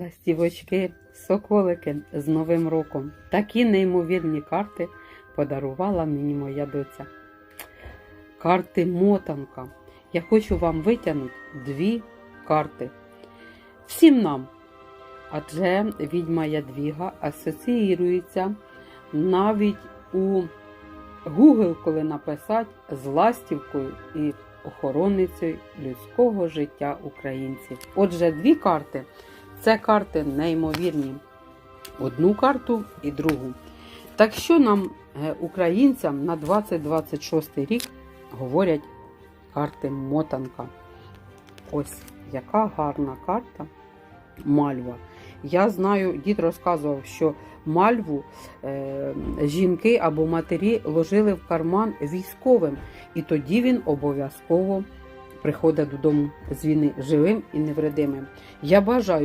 Ластівочки, соколики з Новим роком. Такі неймовірні карти подарувала мені моя доця. Карти мотанка. Я хочу вам витягнути дві карти. Всім нам. Адже відьма Ядвіга асоціюється навіть у Google, коли написати з ластівкою і охороницею людського життя українців. Отже, дві карти це карти неймовірні. Одну карту і другу. Так що нам, е, українцям, на 2026 рік говорять карти мотанка. Ось яка гарна карта мальва. Я знаю, дід розказував, що мальву е, жінки або матері ложили в карман військовим, і тоді він обов'язково приходить додому з війни живим і невредимим. Я бажаю,